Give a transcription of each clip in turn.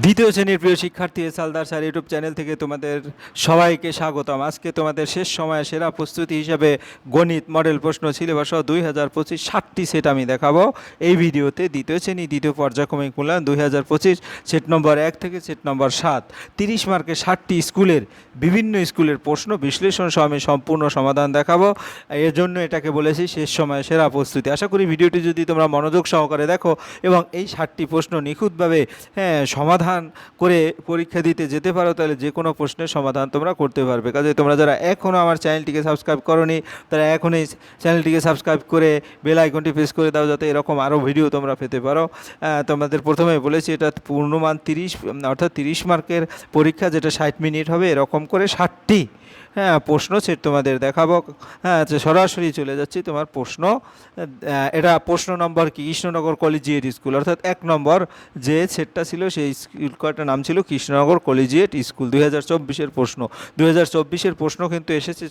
দ্বিতীয় শ্রেণির প্রিয় শিক্ষার্থী সালদার স্যার ইউটিউব চ্যানেল থেকে তোমাদের সবাইকে স্বাগতম। আজকে তোমাদের শেষ সময়ে সেরা প্রস্তুতি হিসাবে গণিত মডেল প্রশ্ন সিলেবাস দুই হাজার পঁচিশ ষাটটি সেট আমি দেখাবো। এই ভিডিওতে দ্বিতীয় শ্রেণি, দ্বিতীয় পর্যায়ক্রমিক মূল্যায়ন দুই হাজার পঁচিশ, সেট নম্বর এক থেকে সেট নম্বর সাত। তিরিশ মার্কের ষাটটি স্কুলের বিভিন্ন স্কুলের প্রশ্ন বিশ্লেষণ সহ আমি সম্পূর্ণ সমাধান দেখাবো। এর জন্য এটাকে বলেছি শেষ সময়ে সেরা প্রস্তুতি। আশা করি ভিডিওটি যদি তোমরা মনোযোগ সহকারে দেখো এবং এই ষাটটি প্রশ্ন নিখুঁতভাবে হ্যাঁ সমাধান করে পরীক্ষা দিতে যেতে পারো, তাহলে যে কোনো প্রশ্নের সমাধান তোমরা করতে পারবে। কাজে তোমরা যারা এখনও আমার চ্যানেলটিকে সাবস্ক্রাইব করনি, তারা এখনই চ্যানেলটিকে সাবস্ক্রাইব করে বেল আইকনটি প্রেস করে দাও, যাতে এরকম আরও ভিডিও তোমরা পেতে পারো। তোমাদের প্রথমে বলেছি, এটা পূর্ণমান তিরিশ অর্থাৎ তিরিশ মার্কের পরীক্ষা, যেটা ষাট মিনিট হবে, এরকম করে ষাটটি হ্যাঁ প্রশ্ন সেট তোমাদের দেখাবো। হ্যাঁ আচ্ছা সরাসরি চলে যাচ্ছি তোমার প্রশ্ন। এটা প্রশ্ন নম্বর কি? Krishnanagar collegiate school. অর্থাৎ এক নম্বর যে সেটটা ছিল, সেই স্কুল কয়টার নাম ছিল? Krishnanagar collegiate school. দুই হাজার চব্বিশের প্রশ্ন। দুই হাজার চব্বিশের প্রশ্ন কিন্তু এসেছে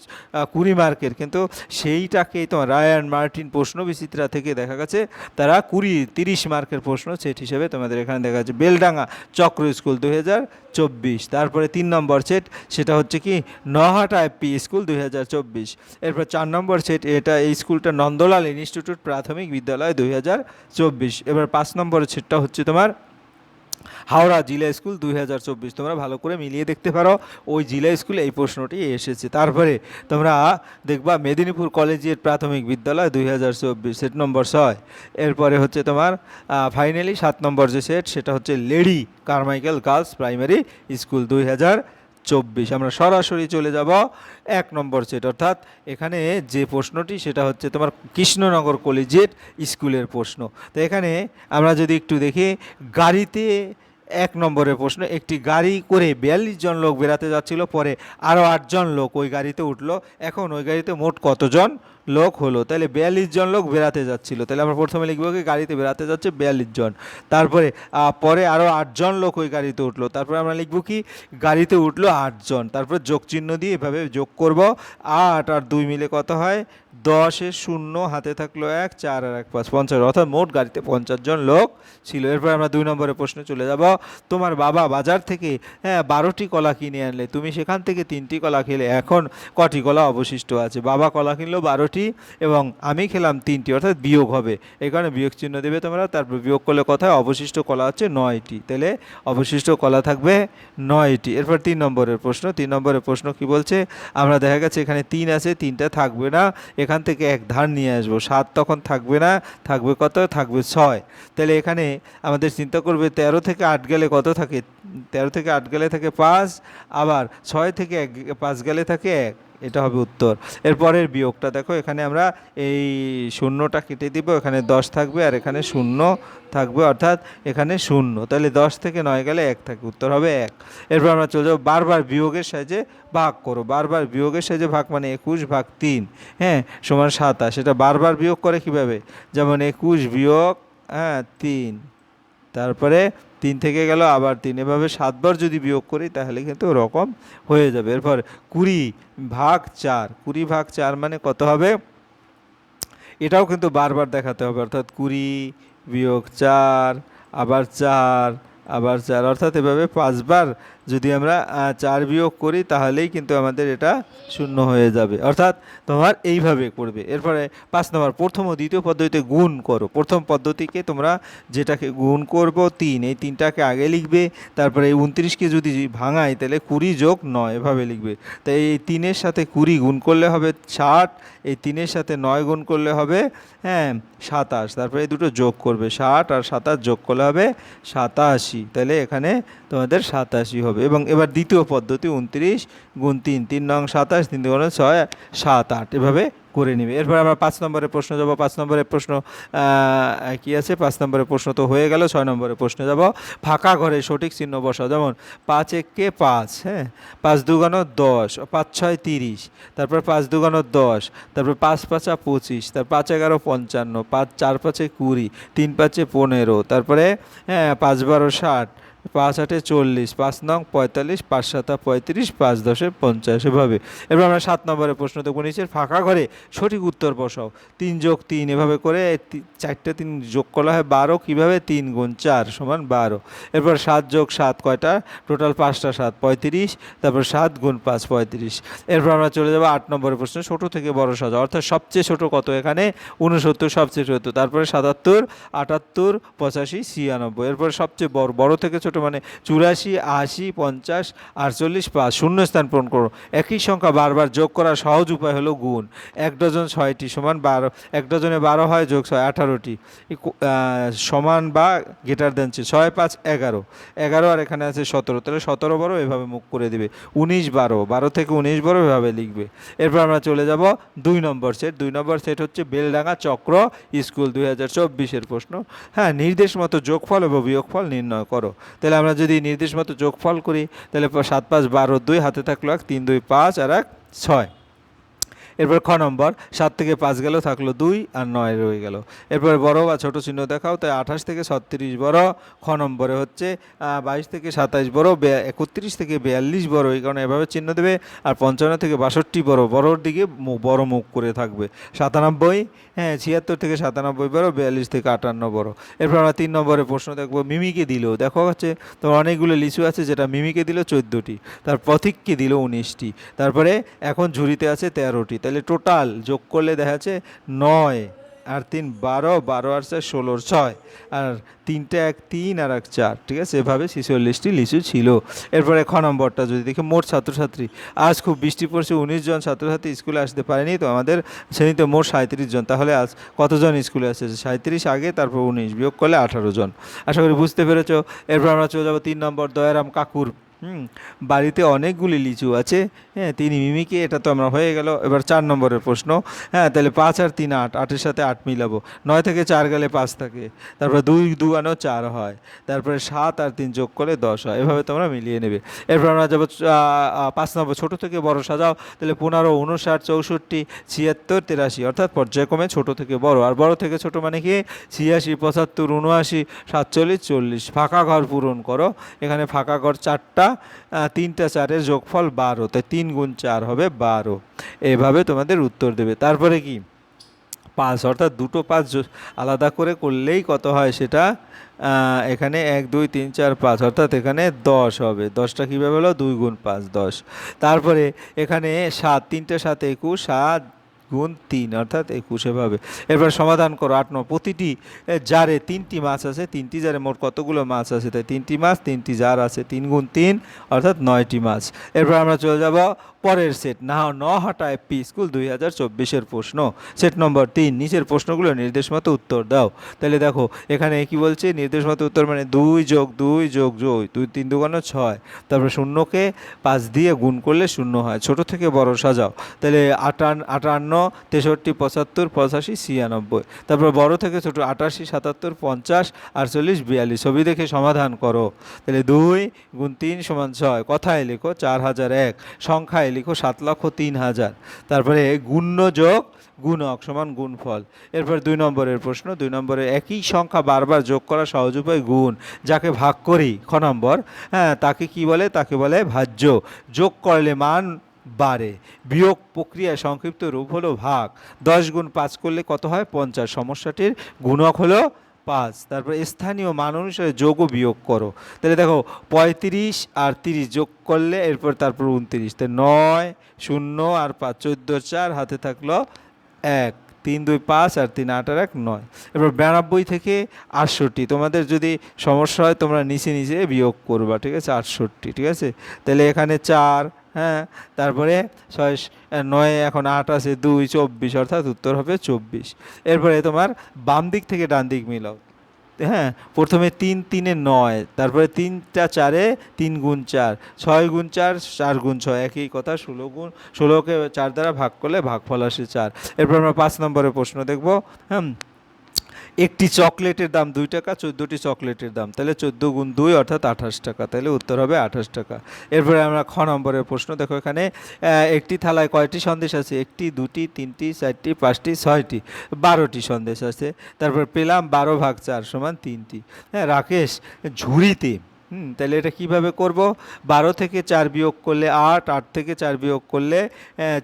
কুড়ি মার্কের। কিন্তু সেইটাকেই তোমার রায়ান মার্টিন প্রশ্ন বিচিত্রা থেকে দেখা গেছে, তারা কুড়ি, তিরিশ মার্কের প্রশ্ন সেট হিসেবে তোমাদের এখানে দেখা যাচ্ছে বেলডাঙ্গা চক্র স্কুল, দুই হাজার চব্বিশ। তারপরে তিন নম্বর সেট, সেটা হচ্ছে কি? নহাটা এপি স্কুল দুই হাজার চব্বিশ। এরপর চার নম্বর সেট, এটা এই স্কুলটা নন্দলাল ইনস্টিটিউট প্রাথমিক বিদ্যালয় দুই হাজার চব্বিশ। এবার পাঁচ নম্বর সেটটা হচ্ছে তোমার হাওড়া জিলা স্কুল দুই হাজার চব্বিশ। তোমরা ভালো করে মিলিয়ে দেখতে পারো, ওই জিলা স্কুলে এই প্রশ্নটি এসেছে। তারপরে তোমরা দেখবা মেদিনীপুর কলেজের প্রাথমিক বিদ্যালয় দুই হাজার চব্বিশ, সেট নম্বর ছয়। এরপরে হচ্ছে তোমার ফাইনালি সাত নম্বর যে সেট, সেটা হচ্ছে Lady Carmichael girls primary school দুই হাজার চব্বিশ। আমরা সরাসরি চলে যাব এক নম্বর সেট অর্থাৎ এখানে যে প্রশ্নটি, সেটা হচ্ছে তোমার কৃষ্ণনগর কলেজের স্কুলের প্রশ্ন। তো এখানে আমরা যদি একটু দেখি, গাড়িতে এক নম্বরের প্রশ্ন, একটি গাড়ি করে বিয়াল্লিশ জন লোক বেড়াতে যাচ্ছিল, পরে আরও আটজন লোক ওই গাড়িতে উঠল। এখন ওই গাড়িতে মোট কতজন লোক হলো। তাহলে বিয়াল্লিশ জন লোক বেড়াতে যাচ্ছিল। তাহলে আমরা প্রথমে লিখব কি, গাড়িতে বেড়াতে যাচ্ছে বিয়াল্লিশ জন তারপরে পরে আরও আটজন লোক ওই গাড়িতে উঠল। তারপরে আমরা লিখব কি, গাড়িতে উঠল আটজন। তারপরে যোগ চিহ্ন দিয়ে এভাবে যোগ করব। আট আর দুই মিলে কত হয়? দশে শূন্য, হাতে থাকল এক, চার আর এক, পাঁচ, পঞ্চাশ। অর্থাৎ মোট গাড়িতে পঞ্চাশ জন লোক ছিল। এরপর আমরা দুই নম্বরে প্রশ্নে চলে যাব। তোমার বাবা বাজার থেকে হ্যাঁ বারোটি কলা কিনে আনলে। তুমি সেখান থেকে তিনটি কলা খেলে। এখন কটি কলা অবশিষ্ট আছে? বাবা কলা কিনলো বারোটি। এবং আমি খেলাম তিনটি, অর্থাৎ বিয়োগ হবে। এই কারণে বিয়োগ চিহ্ন দেবে তোমরা, তারপর বিয়োগ করলে কোথায় অবশিষ্ট কলা হচ্ছে নয়টি। তাহলে অবশিষ্ট কলা থাকবে নয়টি। এরপর তিন নম্বরের প্রশ্ন, তিন নম্বরের প্রশ্ন কি বলছে? আমরা দেখা গেছে এখানে তিন আছে, তিনটা থাকবে না, এখান থেকে এক ধার নিয়ে আসব। সাত তখন থাকবে না, থাকবে কত? থাকবে ছয়। তাহলে এখানে আমাদের চিন্তা করবে, তেরো থেকে আট গেলে কত থাকে? তেরো থেকে আট গেলে থাকে পাঁচ, আবার ছয় থেকে এক, পাঁচ গেলে থাকে এক। এটা হবে উত্তর। এরপরের বিয়োগটা দেখো, এখানে আমরা এই শূন্যটা কেটে দিব, এখানে দশ থাকবে আর এখানে শূন্য থাকবে, অর্থাৎ এখানে শূন্য। তাহলে দশ থেকে নয় গেলে এক থাকে, উত্তর হবে এক। এরপর আমরা চলে যাব, বারবার বিয়োগের সাহায্যে ভাগ করো। বারবার বিয়োগের সাহায্যে ভাগ মানে একুশ ভাগ তিন হ্যাঁ সমান সাতাশ। এটা বারবার বিয়োগ করে কীভাবে? যেমন একুশ বিয়োগ হ্যাঁ তিন। তারপরে তিন থেকে গেল, আবার তিন। এভাবে সাতবার যদি বিয়োগ করি, তাহলে কিন্তু ওরকম হয়ে যাবে। এরপর কুড়ি ভাগ চার। কুড়ি ভাগ চার মানে কত হবে? এটাও কিন্তু বারবার দেখাতে হবে। অর্থাৎ কুড়ি বিয়োগ চার, আবার চার আবার চার। অর্থাৎ এভাবে পাঁচবার যদি আমরা চার বিয়োগ করি তাহলেই কিন্তু আমাদের এটা শূন্য হয়ে যাবে। অর্থাৎ তোমার এইভাবে করবে। এরপরে পাঁচ নম্বর, প্রথম ও দ্বিতীয় পদ্ধতিতে গুণ করো। প্রথম পদ্ধতিকে তোমরা যেটাকে গুণ করব, তিন। এই তিনটাকে আগে লিখবে, তারপরে এই উনত্রিশকে যদি ভাঙাই, তাহলে কুড়ি যোগ নয়, এভাবে লিখবে। তাই এই তিনের সাথে কুড়ি গুণ করলে হবে ষাট, এই তিনের সাথে নয় গুণ করলে হবে হ্যাঁ সাতাশ। তারপরে এই দুটো যোগ করবে, ষাট আর সাতাশ যোগ করলে হবে সাতাশি। তাহলে এখানে তোমাদের সাতাশি হবে। এবং এবার দ্বিতীয় পদ্ধতি, উনত্রিশ গুণ তিন তিন নং সাতাশ, তিন দুগুণ ছয়, সাত, আট, এভাবে করে নেবে। এরপর আমরা পাঁচ নম্বরের প্রশ্ন যাব। পাঁচ নম্বরের প্রশ্ন কি আছে? পাঁচ নম্বরের প্রশ্ন তো হয়ে গেল, ছয় নম্বরের প্রশ্ন যাব। ফাঁকা ঘরে সঠিক চিহ্ন বসাও। যেমন, পাঁচ এককে পাঁচ হ্যাঁ? পাঁচ দুগানো দশ, পাঁচ ছয় তিরিশ, তারপর পাঁচ দুগানো দশ, তারপর পাঁচ পাঁচা পঁচিশ, তার পাঁচ এগারো পঞ্চান্ন, পাঁচ চার পাঁচে কুড়ি, তিন পাঁচে পনেরো, তারপরে হ্যাঁ পাঁচ বারো ষাট পাঁচ আটে চল্লিশ, পাঁচ নং পঁয়তাল্লিশ, পাঁচ সাতা পঁয়ত্রিশ, পাঁচ দশে পঞ্চাশ এভাবে। এবার আমরা সাত নম্বরের প্রশ্ন দেখব নিচের ফাঁকা ঘরে সঠিক উত্তর বসাও। তিন যোগ তিন এভাবে করে চারটে তিন যোগ করা হয় বারো, কীভাবে? তিন গুণ চার সমান বারো। এরপর সাত যোগ সাত কয়টা? টোটাল পাঁচটা সাত, পঁয়ত্রিশ। তারপর সাত গুণ পাঁচ, পঁয়ত্রিশ। এরপর আমরা চলে যাব আট নম্বরের প্রশ্ন, ছোটো থেকে বড় সাজা। অর্থাৎ সবচেয়ে ছোট কত এখানে? উনসত্তর সবচেয়ে ছোট তারপরে সাতাত্তর, আটাত্তর, পঁচাশি, ছিয়ানব্বই। এরপর সবচেয়ে বড় বড় থেকে ছোট মানে চুরাশি, আশি, পঞ্চাশ, আটচল্লিশ পাঁচ শূন্য স্থান পূরণ করো। একই সংখ্যা বারবার যোগ করার সহজ উপায় হলো গুণ। এক ডজন ছয়টি সমান বারো, এক ডজনে বারো হয় যোগ ছয়, আঠারোটি। সমান বা গেটার দেনছে ছয়, পাঁচ, এগারো। এগারো আর এখানে আছে সতেরো, তাহলে সতেরো বারো এভাবে মুখ করে দেবে। উনিশ বারো বারো থেকে উনিশ বারো এভাবে লিখবে। এরপর আমরা চলে যাব দুই নম্বর সেট দুই নম্বর সেট হচ্ছে বেলডাঙ্গা চক্র স্কুল দুই হাজার চব্বিশের প্রশ্ন। হ্যাঁ নির্দেশ মতো যোগফল এবং বিয়োগফল নির্ণয় করো। তাহলে আমরা যদি নির্দেশ মতো যোগফল করি, তাহলে সাত পাঁচ বারো দুই, হাতে থাকল এক, তিন, দুই, পাঁচ আর এক, ছয়। এরপর খ নম্বর, সাত থেকে পাঁচ গেল, থাকল দুই আর নয় রয়ে গেল। এরপর বড় বা ছোট চিহ্ন দেখাও, তাই আঠাশ থেকে ছত্রিশ বড়। খ নম্বরে হচ্ছে বাইশ থেকে সাতাইশ বড় একত্রিশ থেকে বিয়াল্লিশ বড়, এই কারণে এভাবে চিহ্ন দেবে। আর পঞ্চান্ন থেকে বাষট্টি বড়, বড়োর দিকে বড় মুখ করে থাকবে। সাতানব্বই হ্যাঁ ছিয়াত্তর থেকে সাতানব্বই বড়, বিয়াল্লিশ থেকে আটান্ন বড়। এরপর আমরা তিন নম্বরে প্রশ্ন দেখব, মিমিকে দিল। দেখো হচ্ছে, তোমার অনেকগুলো লিচু আছে, যেটা মিমিকে দিল চোদ্দোটি, তার প্রতীককে দিল উনিশটি, তারপরে এখন ঝুড়িতে আছে তেরোটি তাহলে টোটাল যোগ করলে দেখা যাচ্ছে নয়, আর তিন বারো বারো আর চার ষোলোর ছয়, আর তিনটে এক তিন আর এক চার, ঠিক আছে? এভাবে ছিচল্লিশটি লিচু ছিল। এরপরে খ নম্বরটা, যদি দেখি মোট ছাত্রছাত্রী, আজ খুব বৃষ্টি পড়ছে, উনিশ জন ছাত্রছাত্রী স্কুলে আসতে পারেনি, তো আমাদের শ্রেণীতে মোট সাঁত্রিশ জন, তাহলে আজ কতজন স্কুলে আসছে সাঁত্রিশ আগে, তারপর উনিশ, বিয়োগ করলে আঠারো জন। আশা করি বুঝতে পেরেছ। এরপর আমরা চলে যাব তিন নম্বর, দয়ারাম কাকুর। হুম, বাড়িতে অনেকগুলি লিচু আছে। হ্যাঁ তিনি মিমিকে, এটা তো আমরা হয়ে গেল। এবার চার নম্বরের প্রশ্ন। হ্যাঁ তাহলে পাঁচ আর তিন আট, আটের সাথে আট মিলাবো। নয় থেকে চার গেলে পাঁচ থাকে। তারপরে দুই দুয়ানো চার হয়। তারপরে সাত আর তিন যোগ করে দশ হয়। এভাবে তোমরা মিলিয়ে নেবে। এরপর আমরা যাব পাঁচ নম্বর, ছোটো থেকে বড় সাজাও। তাহলে পনেরো, উনষাট, চৌষট্টি, ছিয়াত্তর, তেরাশি, অর্থাৎ পর্যায়ক্রমে ছোট থেকে বড়। আর বড় থেকে ছোট মানে কি? ছিয়াশি, পঁচাত্তর, উনআশি, সাতচল্লিশ, চল্লিশ। ফাঁকা ঘর পূরণ করো। এখানে ফাঁকা ঘর চারটা তিনটা চারের যোগফল বারো, তাই তিন গুণ চার হবে বারো। এভাবে তোমাদের উত্তর দেবে। তারপরে কি? পাঁচ, অর্থাৎ দুটো পাঁচ আলাদা করে করলেই কত হয় সেটা? এখানে এক, দুই, তিন, চার, পাঁচ, অর্থাৎ এখানে দশ হবে। দশটা কীভাবে হলো? দুই গুণ পাঁচ, দশ। তারপরে এখানে সাত, তিনটে সাত, একুশ, সাত গুণ তিন, অর্থাৎ একুশ এভাবে। এরপর সমাধান করো, আট নম্বর প্রতিটি জারে তিনটি মাছ আছে, তিনটি জারে মোট কতগুলো মাছ আছে? তাই তিনটি মাছ, তিনটি জার আছে, তিন গুণ তিন, অর্থাৎ নয়টি মাছ। এরপর আমরা চলে যাব পরের সেট। না ন হাটায় পি, স্কুল, দুই হাজার চব্বিশের প্রশ্ন। সেট নম্বর তিন, নিচের প্রশ্নগুলো নির্দেশ মতো উত্তর দাও। তাহলে দেখো, এখানে কি বলছে? নির্দেশ মতো উত্তর মানে দুই যোগ দুই যোগ দুই দুই তিন দুগানো ছয়। তারপর শূন্যকে পাঁচ দিয়ে গুণ করলে শূন্য হয়। ছোট থেকে বড় সাজাও। তাহলে আটান, আটান্ন তেষট্টি, পঁচাত্তর, পঁচাশি, ছিয়ানব্বই। তারপর বড় থেকে ছোট আটাশি, সাতাত্তর, পঞ্চাশ, আটচল্লিশ, বিয়াল্লিশ। ছবি দেখে সমাধান করো। তাহলে দুই গুণ তিন সমান ছয়। কথায় লেখো চার হাজার এক। সংখ্যায় লিখো সাত লক্ষ তিন হাজার। তারপরে গুণ্য যোগ গুণক সমান গুণফল। এরপর দুই নম্বরের প্রশ্ন। দুই নম্বরে একই সংখ্যা বারবার যোগ করা সহজ উপায় গুণ। যাকে ভাগ করি, খ নম্বর হ্যাঁ তাকে কি বলে? তাকে বলে ভাজ্য। যোগ করলে মান বাড়ে বিয়োগ প্রক্রিয়ায় সংক্ষিপ্ত রূপ হলো ভাগ। দশ গুণ পাঁচ করলে কত হয়? পঞ্চাশ। সমস্যাটির গুণক হলো পাঁচ। তারপর স্থানীয় মান অনুসারে যোগ ও বিয়োগ করো। তাহলে দেখো, পঁয়ত্রিশ আর তিরিশ যোগ করলে এরপর তারপর উনত্রিশ তাই নয়, শূন্য আর পাঁচ, চোদ্দ, চার হাতে থাকল এক। তিন, দুই, পাঁচ আর তিন, আট আর এক, নয়। এবার বিরানব্বই থেকে আটষট্টি। তোমাদের যদি সমস্যা হয়, তোমরা নিচে নিচে বিয়োগ করবা, ঠিক আছে? আটষট্টি, ঠিক আছে? তাহলে এখানে চার হ্যাঁ তারপরে ছয়, নয়, এখন আট আছে, দুই, চব্বিশ, অর্থাৎ উত্তর হবে চব্বিশ। এরপরে তোমার বাম দিক থেকে ডান দিক মিলাও। হ্যাঁ প্রথমে তিন, তিনে নয়, তারপরে তিনটা চারে তিন গুণ চার, ছয় গুণ চার চার গুণ ছয়, একই কথা, ষোলো গুণ, ষোলোকে চার দ্বারা ভাগ করলে ভাগফল আসে চার। এরপর আমরা পাঁচ নম্বরের প্রশ্ন দেখব। হুম একটি চকলেটের দাম দুই টাকা, চোদ্দোটি চকলেটের দাম। তাহলে চোদ্দ গুণ দুই অর্থাৎ আঠাশ টাকা। তাহলে উত্তর হবে আঠাশ টাকা। এরপরে আমরা খ নম্বরের প্রশ্ন। দেখো এখানে একটি থালায় কয়টি সন্দেশ আছে? একটি, দুটি, তিনটি, চারটি, পাঁচটি, ছয়টি, বারোটি সন্দেশ আছে। তারপর পেলাম বারো ভাগ চার সমান তিনটি। হ্যাঁ রাকেশ, ঝুড়িতে হুম, তাহলে এটা কীভাবে করব? বারো থেকে চার বিয়োগ করলে আট আট থেকে চার বিয়োগ করলে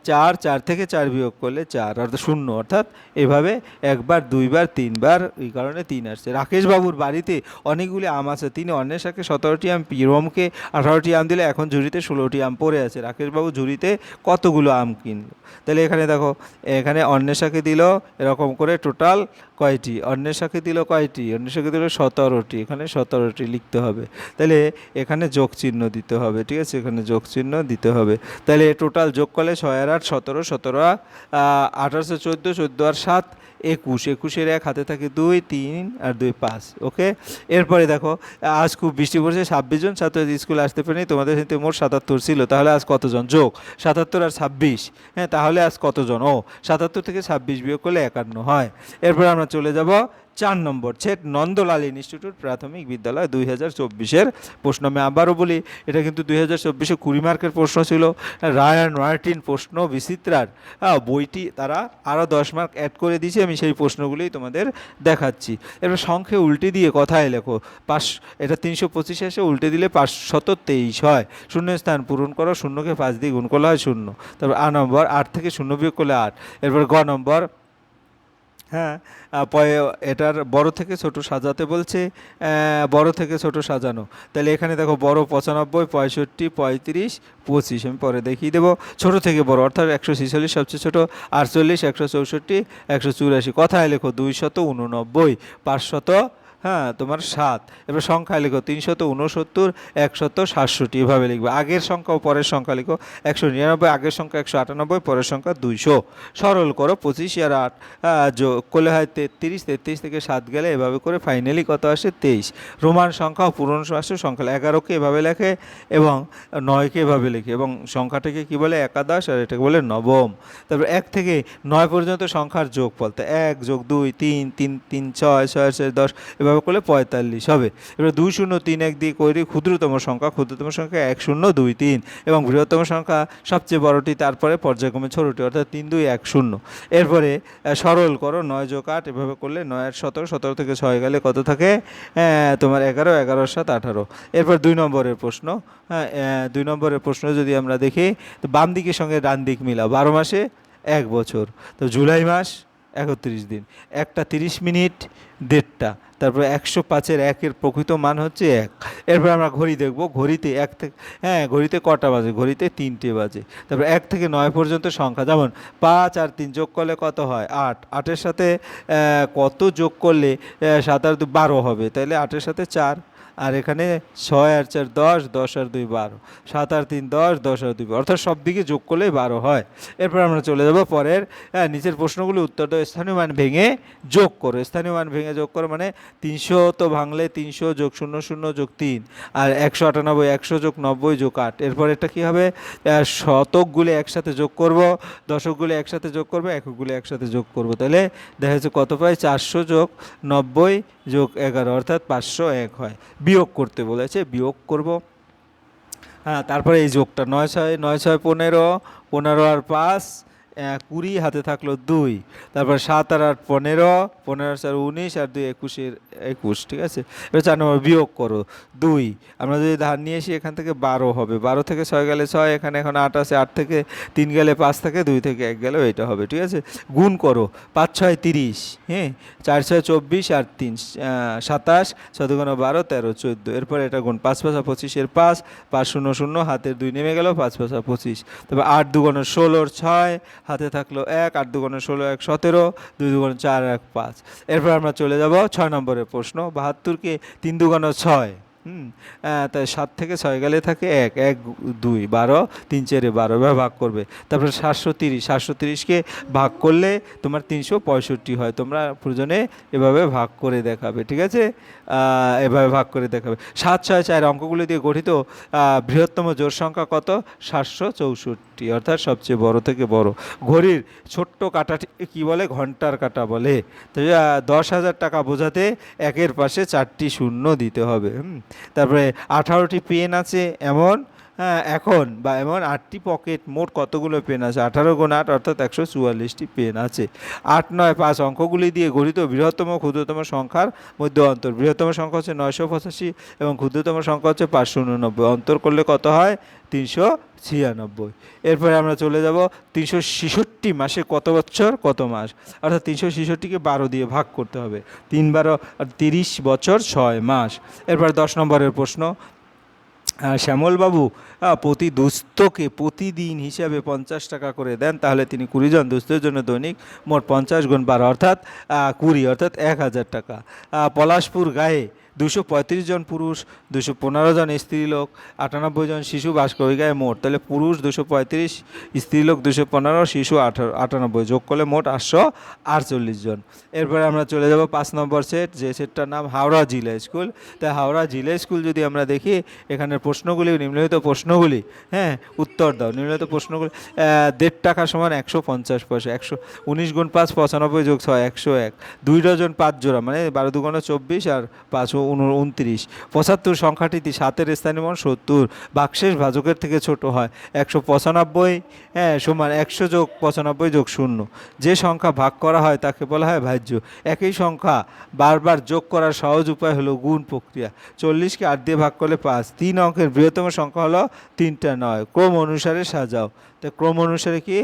চার চার থেকে চার বিয়োগ করলে চার অর্থাৎ শূন্য, অর্থাৎ এভাবে একবার, দুইবার, তিনবার, এই কারণে তিন আসছে। রাকেশ বাবুর বাড়িতে অনেকগুলি আম আছে, তিনি অন্বেষাকে সতেরোটি আম, পিরমকে আঠারোটি আম দিলে এখন ঝুড়িতে ষোলোটি আম পড়ে আছে। রাকেশবাবু ঝুড়িতে কতগুলো আম কিনল? তাহলে এখানে দেখো, এখানে অন্বেষাকে দিল, এরকম করে টোটাল কয়টি? অন্বেষাকে দিল কয়টি? অন্বেষাকে দিল সতেরোটি। এখানে সতেরোটি লিখতে হবে। তাহলে এখানে যোগ চিহ্ন দিতে হবে, ঠিক আছে? এখানে যোগ চিহ্ন দিতে হবে। তাহলে টোটাল যোগ করলে ছয় আর আট, সতেরো সতেরো আঠারোশো চোদ্দ চোদ্দ আর সাত, একুশ। একুশের এক হাতে থাকে দুই, তিন আর দুই, পাঁচ। ওকে? এরপরে দেখো, আজ খুব বৃষ্টি পড়ছে, ছাব্বিশ জন ছাত্র স্কুলে আসতে পারেনি, তোমাদের সাথে মোট সাতাত্তর ছিল। তাহলে আজ কতজন? যোগ। সাতাত্তর আর ছাব্বিশ। হ্যাঁ তাহলে আজ কতজন? ও, সাতাত্তর থেকে ছাব্বিশ বিয়োগ করলে একান্ন হয়। এরপর আমরা চলে যাব চার নম্বর ছেট নন্দলাল ইনস্টিটিউট প্রাথমিক বিদ্যালয় দুই হাজার চব্বিশের প্রশ্ন। আমি আবারও বলি, এটা কিন্তু দুই হাজার চব্বিশে কুড়ি মার্কের প্রশ্ন ছিল। রায়ান মার্টিন প্রশ্ন বিচিত্রার বইটি তারা আরও দশ মার্ক অ্যাড করে দিয়েছে, আমি সেই প্রশ্নগুলোই তোমাদের দেখাচ্ছি। এবার সংখ্যে উল্টে দিয়ে কথায় লেখো। পাঁচ, এটা তিনশো পঁচিশে এসে উল্টে দিলে পাঁচ পাঁচশত তেইশ হয়। শূন্য স্থান পূরণ করো, শূন্যকে পাঁচ দিয়ে গুণ করলে হয় শূন্য। তারপর আ নম্বর, আট থেকে শূন্য বিয়োগ করলে আট। এরপর গ নম্বর হ্যাঁ এটার বড় থেকে ছোট সাজাতে বলছে বড় থেকে ছোট সাজানো। তাহলে এখানে দেখো বড় পঁচানব্বই, পঁয়ষট্টি, পঁয়ত্রিশ, পঁচিশ, আমি পরে দেখিয়ে দেবো। ছোট থেকে বড়, অর্থাৎ একশো ছেচল্লিশ সবচেয়ে ছোটো, আটচল্লিশ, একশো চৌষট্টি, একশো চুরাশি। কথায় লেখো দুইশত উননব্বই, পাঁচশত হ্যাঁ তোমার সাত। এবার সংখ্যা লিখো, তিনশত উনসত্তর একশত সাতষট্টি, এভাবে লিখবে। আগের সংখ্যা ও পরের সংখ্যা লিখো, একশো নিরানব্বই, আগের সংখ্যা একশো আটানব্বই, পরের সংখ্যা দুইশো। সরল করো, পঁচিশ আর আট যোগ করলে হয় তেত্রিশ তেত্রিশ থেকে সাত গেলে এভাবে করে ফাইনালি কত আসে? তেইশ। রোমান সংখ্যা ও পূরণ আসে, সংখ্যা এগারোকে এভাবে লেখে এবং নয়কে এভাবে লেখে এবং সংখ্যাটাকে কি বলে? একাদশ আর এটাকে বলে নবম। তারপর এক থেকে নয় পর্যন্ত সংখ্যার যোগ বলতে এক যোগ দুই, তিন তিন তিন, ছয় ছয় ছয়, দশ এভাবে করলে পঁয়তাল্লিশ হবে। এবার দুই শূন্য তিন এক দিয়ে করি ক্ষুদ্রতম সংখ্যা ক্ষুদ্রতম সংখ্যা এক শূন্য দুই তিন এবং বৃহত্তম সংখ্যা সবচেয়ে বড়টি তারপরে পর্যায়ক্রমে ছোটটি, অর্থাৎ তিন দুই এক শূন্য। এরপরে সরল করো, নয় যোগ আট, এভাবে করলে নয় আট সতেরো সতেরো থেকে ছয় গেলে কত থাকে? তোমার এগারো এগারো সাত আঠারো। এরপর দুই নম্বরের প্রশ্ন হ্যাঁ দুই নম্বরের প্রশ্ন যদি আমরা দেখি, তো বাম দিকের সঙ্গে ডান দিক মিলা বারো মাসে এক বছর। তো জুলাই মাস একত্রিশ দিন। একটা তিরিশ মিনিট, দেড়টা। তারপর একশো পাঁচের একের প্রকৃত মান হচ্ছে এক। এরপর আমরা ঘড়ি দেখব, ঘড়িতে এক থেকে হ্যাঁ ঘড়িতে কটা বাজে? ঘড়িতে তিনটে বাজে। তারপর এক থেকে নয় পর্যন্ত সংখ্যা। যেমন পাঁচ আর তিন যোগ করলে কত হয়? আট। আটের সাথে কত যোগ করলে সাত আর বারো হবে। তাহলে আটের সাথে চার। আর এখানে ছয় আর চার, দশ দশ আর দুই, বারো। সাত আর তিন, দশ দশ আর দুই। অর্থাৎ সব দিকে যোগ করলেই বারো হয়। এরপর আমরা চলে যাব পরের হ্যাঁ নিচের প্রশ্নগুলি উত্তর দাও। স্থানীয় মান ভেঙে যোগ করো। স্থানীয় মান ভেঙে যোগ করো মানে তিনশো তো ভাঙলে তিনশো যোগ শূন্য শূন্য যোগ তিন। আর একশো আটানব্বই, একশো যোগ নব্বই যোগ আট। এরপর এটা কী হবে? শতকগুলি একসাথে যোগ করব, দশকগুলি একসাথে যোগ করব, এককগুলি একসাথে যোগ করব। তাহলে দেখা যাচ্ছে কত পাই? চারশো যোগ নব্বই যোগ এগারো, অর্থাৎ পাঁচশো এক হয়। বিয়োগ করতে বলেছে, বিয়োগ করব। হ্যাঁ তারপরে এই যোগটা নয় ছয় নয় ছয় পনেরো পনেরো আর পাঁচ কুড়ি, হাতে থাকল দুই। তারপর সাত আর আট, পনেরো পনেরো চার, উনিশ, আর দুই একুশের একুশ, ঠিক আছে? এবার চার নম্বর বিয়োগ করো, দুই। আমরা যদি ধার নিয়ে এসি এখান থেকে বারো হবে। বারো থেকে ছয় গেলে ছয়, এখানে এখন আট আছে, আট থেকে তিন গেলে পাঁচ থাকে, দুই থেকে এক গেলেও এটা হবে, ঠিক আছে? গুণ করো, পাঁচ, ছয়, তিরিশ হ্যাঁ? চার, ছয়, চব্বিশ আর তিন সাতাশ চতুর্গুণ বারো, তেরো, চোদ্দ। এরপর এটা গুণ, পাঁচ পাঁচা পঁচিশের পাঁচ পাঁচ শূন্য শূন্য, হাতের দুই নেমে গেল, পাঁচ পাঁচা পঁচিশ। তবে আট দুগুণ ষোলোর ছয় হাতে থাকল এক, আট দুগুণে ষোলো, এক সতেরো, দুই দুগুণে চার, এক পাঁচ। এরপর আমরা চলে যাব ছয় নম্বরের প্রশ্ন। বাহাত্তরকে তিন দুগুণ ছয়। হুম তাই সাত থেকে ছয় গেলে থাকে এক এক, দুই, বারো, তিন, চারে বারো এভাবে ভাগ করবে। তারপরে সাতশো তিরিশ, সাতশো তিরিশকে ভাগ করলে তোমার তিনশো পঁয়ষট্টি হয়। তোমরা প্রয়োজনে এভাবে ভাগ করে দেখাবে, ঠিক আছে? এভাবে ভাগ করে দেখাবে। সাত, ছয়, চার অঙ্কগুলো দিয়ে গঠিত বৃহত্তম জোর সংখ্যা কত? সাতশো চৌষট্টি, অর্থাৎ সবচেয়ে বড় থেকে বড়। ঘড়ির ছোট্ট কাটাটি কি বলে? ঘণ্টার কাটা বলে। তো দশ হাজার টাকা বোঝাতে একের পাশে চারটি শূন্য দিতে হবে, হুম। তারপরে আঠারোটি পেন আছে এমন হ্যাঁ এখন বা এমন আটটি পকেট মোট কতগুলো পেন আছে? আঠারো গুণ আট অর্থাৎ একশো চুয়াল্লিশটি পেন আছে। আট, নয়, পাঁচ অঙ্কগুলি দিয়ে গঠিত বৃহত্তম ক্ষুদ্রতম সংখ্যার মধ্যে অন্তর। বৃহত্তম সংখ্যা হচ্ছে নয়শো পঁচাশি এবং ক্ষুদ্রতম সংখ্যা হচ্ছে পাঁচশো উননব্বই। অন্তর করলে কত হয়? তিনশো ছিয়ানব্বই। এরপরে আমরা চলে যাব তিনশো ছেষট্টি মাসে কত বছর? কত মাস? অর্থাৎ তিনশো ছেষট্টিকে বারো দিয়ে ভাগ করতে হবে। তিন বারো তিরিশ বছর ছয় মাস। এরপর দশ নম্বরের প্রশ্ন। শ্যামলবাবু প্রতি দুস্থকে প্রতিদিন হিসাবে পঞ্চাশ টাকা করে দেন, তাহলে তিনি কুড়িজন দুস্থের জন্য দৈনিক মোট পঞ্চাশ গুণ বারো, অর্থাৎ কুড়ি, অর্থাৎ এক হাজার টাকা। পলাশপুর গায়ে দুশো পঁয়ত্রিশ জন পুরুষ দুশো পনেরো জন স্ত্রীলোক, আটানব্বই জন শিশু বাস করে গায়ে মোট। তাহলে পুরুষ দুশো পঁয়ত্রিশ, স্ত্রীলোক দুশো পনেরো, শিশু আঠারো, আটানব্বই, যোগ করলে মোট আটশো আটচল্লিশ জন। এরপরে আমরা চলে যাব পাঁচ নম্বর সেট, যে সেটটার নাম হাওড়া জিলা স্কুল। তাই হাওড়া জিলা স্কুল যদি আমরা দেখি, এখানের প্রশ্নগুলি, নিম্নলিখিত প্রশ্নগুলি হ্যাঁ উত্তর দাও। নিম্নলিখিত প্রশ্নগুলি দেড় টাকা সমান একশো পঞ্চাশ পয়সা, একশো উনিশ গুণ পাঁচ, পঁচানব্বই যোগ ছয়, একশো এক। দুই ডজন পাঁচ জোড়া মানে বারো দুগুণে চব্বিশ আর পাঁচ উনত্রিশ। পঁচাত্তর সংখ্যাটিতে সাতের স্থানীয় মান সত্তর। বাক্সের ভাজকের থেকে ছোট হয়। একশো পঁচানব্বই হ্যাঁ সমান একশো যোগ পঁচানব্বই যোগ শূন্য। যে সংখ্যা ভাগ করা হয় তাকে বলা হয় ভাজ্য। একই সংখ্যা বারবার যোগ করার সহজ উপায় হলো গুণ প্রক্রিয়া। চল্লিশকে আট দিয়ে ভাগ করলে পাঁচ। তিন অঙ্কের বৃহত্তম সংখ্যা হলো তিনটা নয়। ক্রম অনুসারে সাজাও। তো ক্রম অনুসারে কি?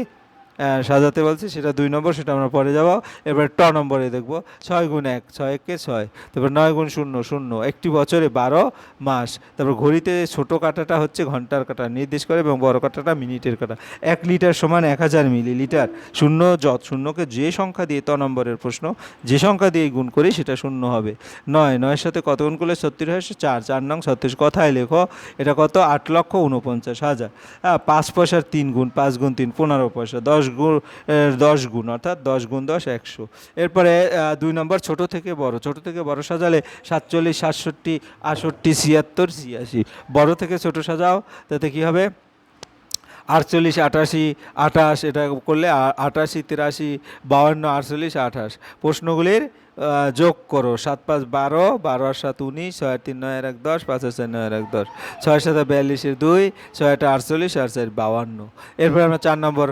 সাজাতে বলছি, সেটা দুই নম্বর, সেটা আমরা পরে যাব। এবার ট নম্বরে দেখব। ছয় গুণ এক, ছয় একে ছয়। তারপর নয় গুণ শূন্য শূন্য। একটি বছরে বারো মাস। তারপর ঘড়িতে ছোট কাঁটাটা হচ্ছে ঘণ্টার কাটা নির্দেশ করে এবং বড় কাঁটাটা মিনিটের কাটা। এক লিটার সমান এক হাজার মিলিলিটার। শূন্য যত, শূন্যকে যে সংখ্যা দিয়ে ত নম্বরের প্রশ্ন, যে সংখ্যা দিয়ে গুণ করি সেটা শূন্য হবে। নয়, নয়ের সাথে কত গুণ করলে ছত্রিশ হয়? চার চার নং ছত্রিশ। কথায় লেখো, এটা কত? আট লক্ষ উনপঞ্চাশ হাজার। হ্যাঁ পাঁচ পয়সার তিন গুণ, পাঁচ গুণ তিন, পনেরো পয়সা, দশ গুণ দশ গুণ, অর্থাৎ দশ গুণ দশ, একশো। এরপরে দুই নম্বর ছোট থেকে বড়। ছোট থেকে বড় সাজালে সাতচল্লিশ, সাতষট্টি, আটষট্টি, ছিয়াত্তর, ছিয়াশি। বড় থেকে ছোট সাজাও, তাতে কি হবে? আটচল্লিশ, আটাশি আঠাশ এটা করলে আটাশি, তিরাশি, বাউান্ন, আটচল্লিশ, আঠাশ। প্রশ্নগুলির যোগ করো। সাত পাঁচ বারো বারো আর সাত উনিশ, ছয় তিন, নয় এক দশ, পাঁচ চার নয় এক দশ। ছয় সাথে বিয়াল্লিশের দুই, ছয় আটা আটচল্লিশ আর চার বাউান্ন এরপর আমরা চার নম্বর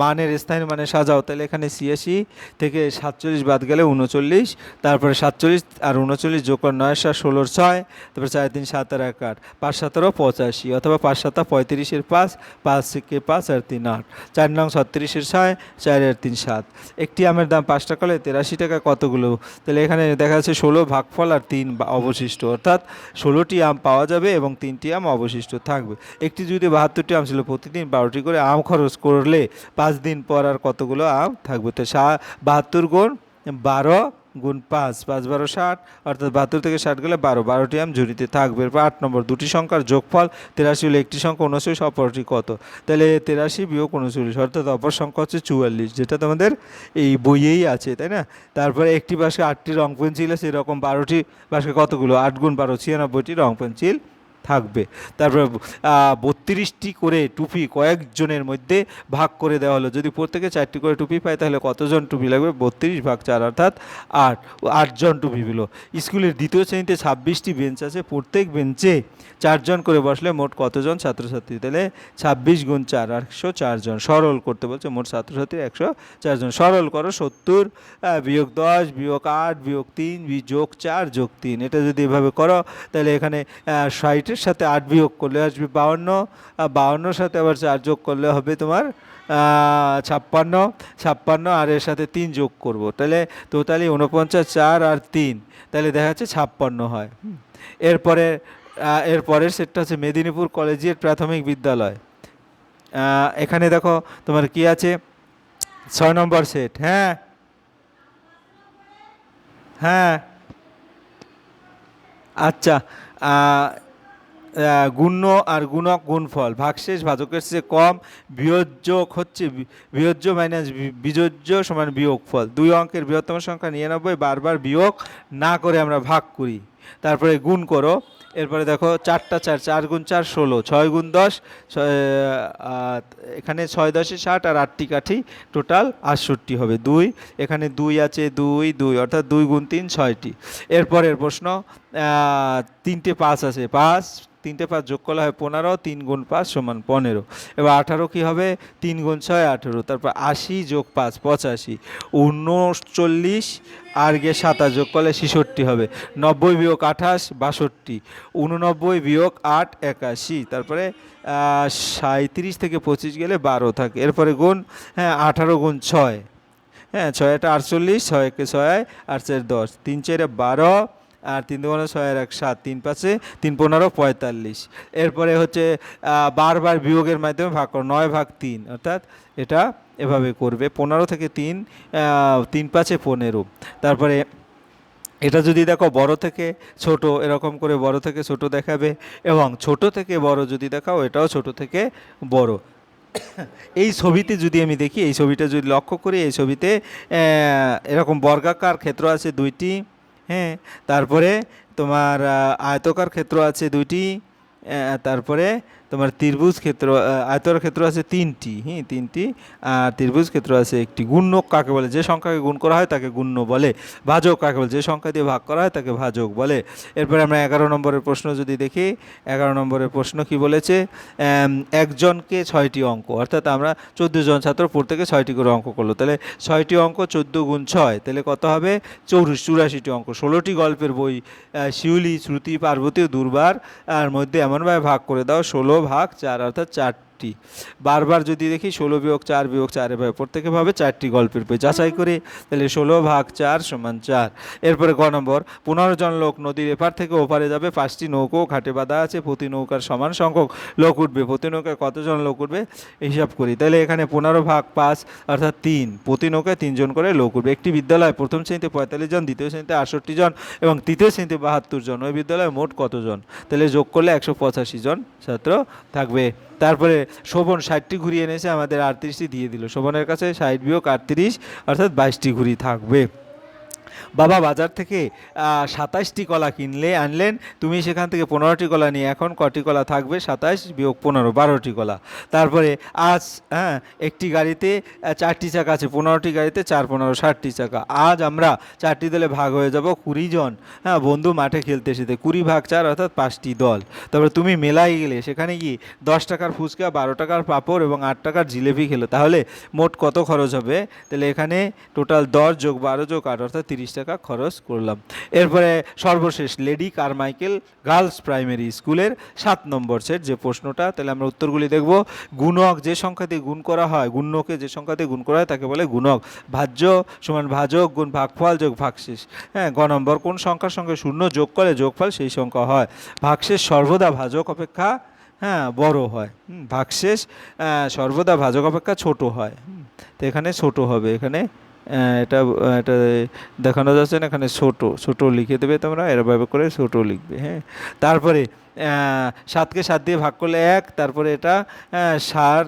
মানের স্থায়ী মানে সাজাও। তাহলে এখানে ছিয়াশি থেকে সাতচল্লিশ বাদ গেলে উনচল্লিশ। তারপরে সাতচল্লিশ আর উনচল্লিশ যোগ কর নয় সাত ষোলোর ছয়। তারপরে চার তিন সাত আর এক আট। পাঁচ সতেরো পঁচাশি, অথবা পাঁচ সাতা পঁয়ত্রিশের পাঁচ পাঁচ থেকে পাঁচ আর তিন আট। চার নং ছত্রিশের ছয়, চার আর তিন সাত। একটি আমের দাম পাঁচ টাকা হলে তেরাশি টাকা কতগুলো? তাহলে এখানে দেখা যাচ্ছে ষোলো ভাগফল আর তিন অবশিষ্ট। অর্থাৎ ষোলোটি আম পাওয়া যাবে এবং তিনটি আম অবশিষ্ট থাকবে। একটি যদি বাহাত্তরটি আম ছিল প্রতিদিন বারোটি করে আম খরচ করলে পাঁচ দিন পর আর কতগুলো আম থাকবে? তো সা বাহাত্তর গুণ বারো গুণ পাঁচ পাঁচ বারো ষাট, অর্থাৎ বাহাত্তর থেকে ষাট গেলে বারো। বারোটি আম ঝুড়িতে থাকবে। এরপর আট নম্বর, দুটি সংখ্যার যোগফল তেরাশি হলে একটি সংখ্যা উনচল্লিশ অপরটি কত? তাহলে তেরাশি বিয়োগ উনচল্লিশ অর্থাৎ অপর সংখ্যা হচ্ছে চুয়াল্লিশ, যেটা তোমাদের এই বইয়েই আছে, তাই না? তারপরে একটি বাসে আটটি রং পেন্সিল আছে, এরকম বারোটি বাসে কতগুলো? আট গুণ বারো, ছিয়ানব্বইটি রং পেন্সিল থাকবে। তারপর বত্রিশটি করে টুপি কয়েকজনের মধ্যে ভাগ করে দেওয়া হলো। যদি প্রত্যেকে চারটি করে টুপি পায় তাহলে কতজন টুপি লাগবে? বত্রিশ ভাগ চার অর্থাৎ আট। আটজন টুপি পেল স্কুলের দ্বিতীয় শ্রেণীতে ছাব্বিশটি বেঞ্চ আছে। প্রত্যেক বেঞ্চে চারজন করে বসলে মোট কতজন ছাত্রছাত্রী? তাহলে ছাব্বিশ গুণ চার একশো চারজন সরল করতে বলছে মোট ছাত্রছাত্রী একশো চারজন সরল করো সত্তর বিয়োগ দশ বিয়োগ আট বিয়োগ তিন যোগ চার যোগ তিন। এটা যদি এভাবে করো তাহলে এখানে আহ, ষাটের সাথে আট বিয়োগ করলে আসবে বাউন্ন বাউন্নর সাথে আবার চার যোগ করলে হবে তোমার ছাপ্পান্ন ছাপ্পান্ন আর এর সাথে তিন যোগ করব। তাহলে টোটালি উনপঞ্চাশ চার আর তিন, তাহলে দেখা যাচ্ছে ছাপ্পান্ন হয়। এরপরে এরপরের এর সেটটা হচ্ছে মেদিনীপুর কলেজিয়েট প্রাথমিক বিদ্যালয়। এখানে দেখো তোমার কি আছে? ছয় নম্বর সেট হ্যাঁ? হ্যাঁ? আচ্ছা গুণ্য আর গুণক গুণফল। ভাগশেষ ভাজকের চেয়ে কম বিয়োজ্যক হচ্ছে বিয়োজ্য মাইনাস বিযোজ্য সমান বিয়োগফল। দুই অঙ্কের বৃহত্তম সংখ্যা নিরানব্বই, বারবার বিয়োগ না করে আমরা ভাগ করি। তারপরে গুণ করো। এরপরে দেখো, চারটা চার চার গুণ চার, ষোলো। ছয় গুণ দশ এখানে ছয় দশে ষাট আর আটটি কাঠি, টোটাল আটষট্টি হবে দুই। এখানে দুই আছে দুই দুই, অর্থাৎ দুই গুণ তিন, ছয়টি। এরপরের প্রশ্ন তিনটে পাঁচ আছে। পাঁচ তিনটে পাঁচ যোগ করলে হয় পনেরো, তিন গুণ পাঁচ সমান পনেরো। এবার আঠারো কী হবে? তিন গুণ ছয়, আঠেরো। তারপর আশি যোগ পাঁচ, পঁচাশি। উনচল্লিশ আর গিয়ে সাতাশ যোগ করলে ছেষট্টি হবে। নব্বই বিয়োগ আঠাশ, বাষট্টি। উননব্বই বিয়োগ আট, একাশি। তারপরে সাঁত্রিশ থেকে পঁচিশ গেলে বারো থাকে। এরপরে গুণ হ্যাঁ আঠারো গুণ ছয়। হ্যাঁ ছয় একটা আটচল্লিশ, ছয় একে ছয়, আট চার দশ। তিন চারে বারো আর তিন দুগুণে ছয় এক সাত, তিন পাঁচে তিন পনেরো পঁয়তাল্লিশ। এরপরে হচ্ছে বারবার বিয়োগের মাধ্যমে ভাগ করো, নয় ভাগ তিন, অর্থাৎ এটা এভাবে করবে। পনেরো থেকে তিন তিন পাঁচে পনেরো। তারপরে এটা যদি দেখো বড় থেকে ছোট, এরকম করে বড় থেকে ছোট দেখাবে, এবং ছোট থেকে বড় যদি দেখাও, এটাও ছোট থেকে বড়। এই ছবিতে যদি আমি দেখি, এই ছবিটা যদি লক্ষ্য করি, এই ছবিতে এরকম বর্গাকার ক্ষেত্র আছে দুইটি। হ্যাঁ তারপরে তোমার আয়তকার ক্ষেত্র আছে দুইটি। তারপরে তোমার ত্রিভুজ ক্ষেত্র আহ, আয়তকার ক্ষেত্র আছে তিনটি হ্যাঁ তিনটি আর ত্রিভুজ ক্ষেত্র আছে একটি গুণ্যক কাকে বলে? যে সংখ্যাকে গুণ করা হয় তাকে গুণ্য বলে। ভাজক কাকে বলে? যে সংখ্যা দিয়ে ভাগ করা হয় তাকে ভাজক বলে। এরপরে আমরা এগারো নম্বরের প্রশ্ন যদি দেখি এগারো নম্বরের প্রশ্ন কি বলেছে? একজনকে ছয়টি অঙ্ক অর্থাৎ আমরা চোদ্দ জন ছাত্র প্রত্যেকে ছয়টি করে অঙ্ক করল। তাহলে ছয়টি অঙ্ক চোদ্দ গুণ ছয় তাহলে কত হবে? চৌরিশ চুরাশিটি অঙ্ক। ষোলোটি গল্পের বই শিউলি শ্রুতি পার্বতী দুর্বার আর মধ্যে এমনভাবে ভাগ করে দাও ষোলো ভাগ চার অর্থাৎ চারটি। বারবার যদি দেখি ষোলো বিয়োগ চার বিয়োগ চার এভাবে প্রত্যেকে ভাবে চারটি গল্পের বই। যাচাই করে তাহলে ষোলো ভাগ চার সমান চার। এরপরে গ নম্বর পনেরো জন লোক নদীর এপার থেকে ওপারে যাবে পাঁচটি নৌকো ঘাটে বাঁধা আছে প্রতি নৌকার সমান সংখ্যক লোক উঠবে। প্রতি নৌকায় কতজন লোক উঠবে? হিসাব করি। তাহলে এখানে পনেরো ভাগ পাঁচ অর্থাৎ তিন। প্রতি নৌকায় তিনজন করে লোক উঠবে। একটি বিদ্যালয় প্রথম শ্রেণীতে পঁয়তাল্লিশ জন দ্বিতীয় শ্রেণীতে আটষট্টি জন এবং তৃতীয় শ্রেণীতে বাহাত্তর জন। ওই বিদ্যালয়ে মোট কতজন? তাহলে যোগ করলে একশো পঁচাশি জন ছাত্র থাকবে। তারপরে শোভন ষাটটি ঘুরি এনেছে, আমাদের আটত্রিশটি দিয়ে দিল। শোভনের কাছে ষাট বিয়োগ আটত্রিশ, অর্থাৎ বাইশটি ঘুরি থাকবে। বাবা বাজার থেকে সাতাশটি কলা কিনলে, আনলেন। তুমি সেখান থেকে পনেরোটি কলা নিয়ে এখন কটি কলা থাকবে? সাতাশ বিয়োগ পনেরো, বারোটি কলা। তারপরে আজ হ্যাঁ একটি গাড়িতে চারটি চাকা আছে। পনেরোটি গাড়িতে চার পনেরো, ষাটটি চাকা। আজ আমরা চারটি দলে ভাগ হয়ে যাব কুড়ি জন। হ্যাঁ বন্ধু মাঠে খেলতে এসেছে। কুড়ি ভাগ চার অর্থাৎ পাঁচটি দল। তারপরে তুমি মেলায় গেলে, সেখানে কি দশ টাকার ফুচকা, বারো টাকার পাঁপড় এবং আট টাকার জিলেপি খেলো। তাহলে মোট কত খরচ হবে? তাহলে এখানে টোটাল দশ যোগ বারো যোগ আট, অর্থাৎ তিরিশ টাকা খরচ করলাম। এরপরে সর্বশেষ লেডি কারমাইকেল গার্লস প্রাইমারি স্কুলের সাত নম্বর সেট যে প্রশ্নটা, তাহলে আমরা উত্তরগুলি দেখব। গুণক যে সংখ্যা দিয়ে গুণ করা হয়, গুণ্যকে যে সংখ্যা দিয়ে গুণ করা হয়, তাকে বলে গুণক। ভাজ্য সমান ভাজক গুণ ভাগফল যোগ ভাগশেষ। হ্যাঁ গ নম্বর, কোন সংখ্যার সঙ্গে শূন্য যোগ করলে যোগফল সেই সংখ্যা হয়? ভাগশেষ সর্বদা ভাজক অপেক্ষা হ্যাঁ বড় হয়। ভাগশেষ সর্বদা ভাজক অপেক্ষা ছোট হয়। তো এখানে ছোট হবে, এখানে এটা এটা দেখানো যাচ্ছে না, এখানে ছোটো ছোটো লিখে দেবে তোমরা এরভাবে করে ছোটো লিখবে হ্যাঁ। তারপরে সাতকে সাত দিয়ে ভাগ করলে এক, তারপরে এটা সার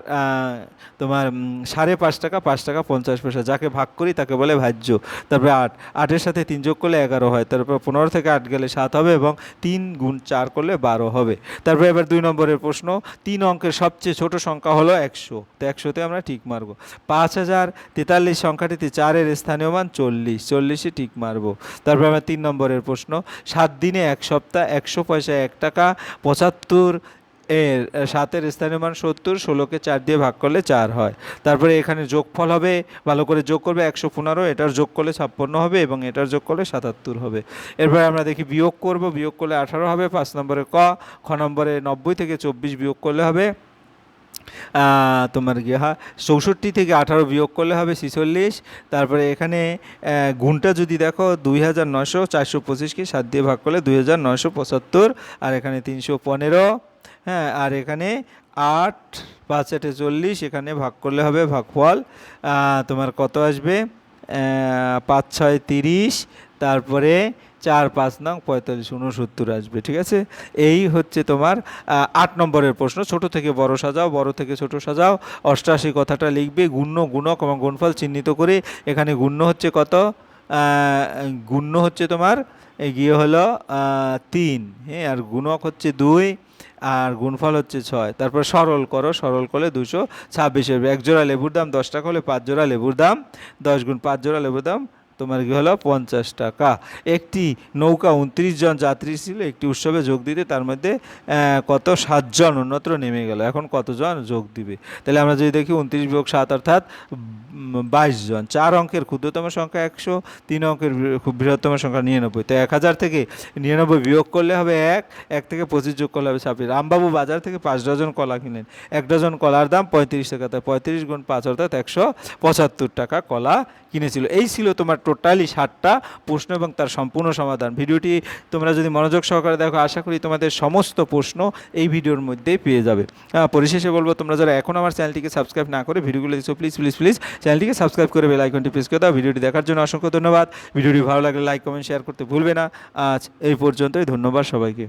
তোমার সাড়ে পাঁচ টাকা পাঁচ টাকা পঞ্চাশ পয়সা। যাকে ভাগ করি তাকে বলে ভাজ্য। তারপরে আট, আটের সাথে তিন যোগ করলে এগারো হয়। তারপর পনেরো থেকে আট গেলে সাত হবে এবং তিন গুণ চার করলে বারো হবে। তারপরে এবার দুই নম্বরের প্রশ্ন, তিন অঙ্কের সবচেয়ে ছোট সংখ্যা হলো একশো। তো একশোতে আমরা ঠিক মারবো। পাঁচ হাজার তেতাল্লিশ সংখ্যাটিতে চারের স্থানীয় মান চল্লিশ। চল্লিশে ঠিক মারবো। তারপর আমরা তিন নম্বরের প্রশ্ন, সাত দিনে এক সপ্তাহ একশো পয়সা এক টাকা পঁচাত্তর এর সাতের স্থানীয় মান সত্তর, ষোলোকে চার দিয়ে ভাগ করলে চার হয়। তারপরে এখানে যোগফল হবে, ভালো করে যোগ করবে একশো পনেরো, এটার যোগ করলে ছাপ্পান্ন হবে এবং এটার যোগ করলে সাতাত্তর হবে। এরপরে আমরা দেখি বিয়োগ করব, বিয়োগ করলে আঠারো হবে, পাঁচ নম্বরে ক, খ নম্বরে নব্বই থেকে চব্বিশ বিয়োগ করলে হবে। তোমার গিয়ে হা, চৌষট্টি থেকে আঠারো বিয়োগ করলে হবে ছিচল্লিশ। তারপরে এখানে গুণটা যদি দেখো, দুই হাজার নশো চারশো পঁচিশকে সাত দিয়ে ভাগ করলে দুই হাজার নশো পঁচাত্তর, আর এখানে তিনশো পনেরো। হ্যাঁ আর এখানে আট পাঁচ আটে চল্লিশ, এখানে ভাগ করলে হবে ভাগফল তোমার কত আসবে? পাঁচ ছয় তিরিশ। তারপরে চার পাঁচ নং পঁয়তাল্লিশ উনসত্তর আসবে, ঠিক আছে? এই হচ্ছে তোমার আট নম্বরের প্রশ্ন। ছোট থেকে বড় সাজাও, বড় থেকে ছোট সাজাও। অষ্টাশি কথাটা লিখবে, গুণ্য, গুণক এবং গুণফল চিহ্নিত করে। এখানে গুণ্য হচ্ছে কত? গুণ্য হচ্ছে তোমার এগিয়ে হলো তিন। হ্যাঁ আর গুণক হচ্ছে দুই, আর গুণফল হচ্ছে ছয়। তারপর সরল করো, সরল করলে দুশো ছাব্বিশ এক জোড়া লেবুর দাম দশ টাকা হলে পাঁচ জোড়া লেবুর দাম দশ গুণ পাঁচ জোড়া লেবুর দাম তোমার কি হলো? পঞ্চাশ টাকা। একটি নৌকা উনত্রিশ জন যাত্রী ছিল, একটি উৎসবে যোগ দিতে, তার মধ্যে কত? সাতজন অন্যত্র নেমে গেল। এখন কতজন যোগ দিবে? তাহলে আমরা যদি দেখি উনত্রিশ বিয়োগ সাত অর্থাৎ বাইশ জন। চার অঙ্কের ক্ষুদ্রতম সংখ্যা একশো, তিন অঙ্কের খুব বৃহত্তম সংখ্যা নিরানব্বই। তো এক হাজার থেকে নিরানব্বই বিয়োগ করলে হবে এক এক থেকে পঁচিশ যোগ করলে হবে ছাব্বিশ। রামবাবু বাজার থেকে পাঁচ ডজন কলা কিনেন এক ডজন কলার দাম পঁয়ত্রিশ টাকা। তাই পঁয়ত্রিশ গুণ পাঁচ অর্থাৎ একশো পঁচাত্তর টাকা কলা কিনেছিল। এই ছিল তোমার টোটালি ষাটটা প্রশ্ন এবং তার সম্পূর্ণ সমাধান। ভিডিওটি তোমরা যদি মনোযোগ সহকারে দেখো, আশা করি তোমাদের সমস্ত প্রশ্ন এই ভিডিওর মধ্যেই পেয়ে যাবে। পরিশেষে বলব, তোমরা যারা এখন আমার চ্যানেলটিকে সাবস্ক্রাইব না করে ভিডিওগুলো দিচ্ছ প্লিজ প্লিজ প্লিজ চ্যানেলটিকে সাবস্ক্রাইব করে বেল আইকনটি প্রেস করে দাও। ভিডিওটি দেখার জন্য অসংখ্য ধন্যবাদ। ভিডিওটি ভালো লাগলে লাইক কমেন্ট শেয়ার করতে ভুলবে না। আজ এই পর্যন্তই। ধন্যবাদ সবাইকে।